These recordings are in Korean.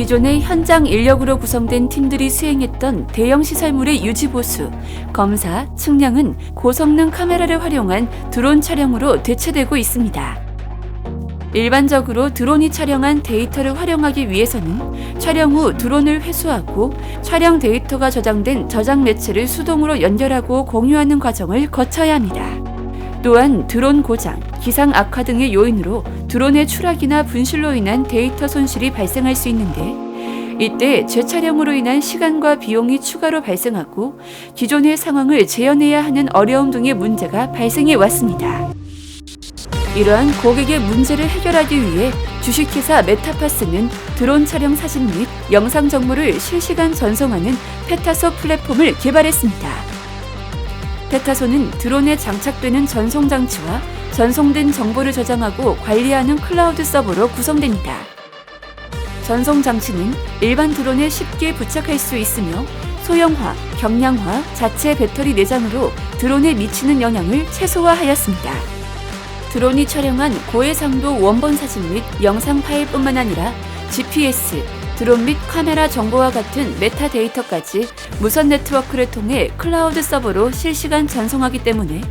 기존의 현장 인력으로 구성된 팀들이 수행했던 대형 시설물의 유지 보수, 검사, 측량은 고성능 카메라를 활용한 드론 촬영으로 대체되고 있습니다. 일반적으로 드론이 촬영한 데이터를 활용하기 위해서는 촬영 후 드론을 회수하고 촬영 데이터가 저장된 저장 매체를 수동으로 연결하고 공유하는 과정을 거쳐야 합니다. 또한 드론 고장, 기상 악화 등의 요인으로 드론의 추락이나 분실로 인한 데이터 손실이 발생할 수 있는데 이때 재촬영으로 인한 시간과 비용이 추가로 발생하고 기존의 상황을 재현해야 하는 어려움 등의 문제가 발생해 왔습니다. 이러한 고객의 문제를 해결하기 위해 주식회사 메타파스는 드론 촬영 사진 및 영상 정보를 실시간 전송하는 페타소 플랫폼을 개발했습니다. 페타소는 드론에 장착되는 전송 장치와 전송된 정보를 저장하고 관리하는 클라우드 서버로 구성됩니다. 전송 장치는 일반 드론에 쉽게 부착할 수 있으며 소형화, 경량화, 자체 배터리 내장으로 드론에 미치는 영향을 최소화하였습니다. 드론이 촬영한 고해상도 원본 사진 및 영상 파일뿐만 아니라 GPS, 드론 및 카메라 정보와 같은 메타 데이터까지 무선 네트워크를 통해 클라우드 서버로 실시간 전송하기 때문에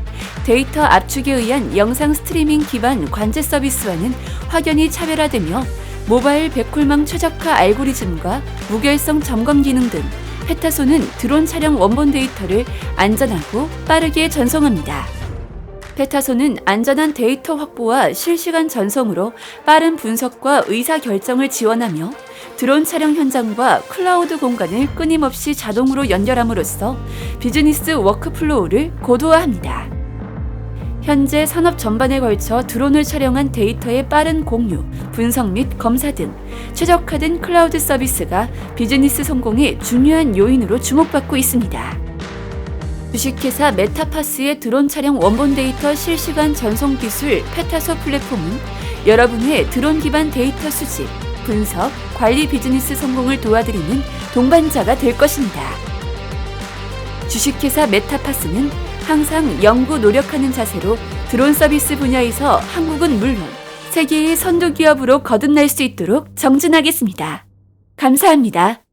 데이터 압축에 의한 영상 스트리밍 기반 관제 서비스와는 확연히 차별화되며 모바일 백홀망 최적화 알고리즘과 무결성 점검 기능 등 페타소는 드론 촬영 원본 데이터를 안전하고 빠르게 전송합니다. 페타소는 안전한 데이터 확보와 실시간 전송으로 빠른 분석과 의사 결정을 지원하며 드론 촬영 현장과 클라우드 공간을 끊임없이 자동으로 연결함으로써 비즈니스 워크플로우를 고도화합니다. 현재 산업 전반에 걸쳐 드론을 촬영한 데이터의 빠른 공유, 분석 및 검사 등 최적화된 클라우드 서비스가 비즈니스 성공의 중요한 요인으로 주목받고 있습니다. 주식회사 메타파스의 드론 촬영 원본 데이터 실시간 전송 기술 페타소 플랫폼은 여러분의 드론 기반 데이터 수집, 분석, 관리 비즈니스 성공을 도와드리는 동반자가 될 것입니다. 주식회사 메타파스는 항상 연구 노력하는 자세로 드론 서비스 분야에서 한국은 물론 세계의 선도 기업으로 거듭날 수 있도록 정진하겠습니다. 감사합니다.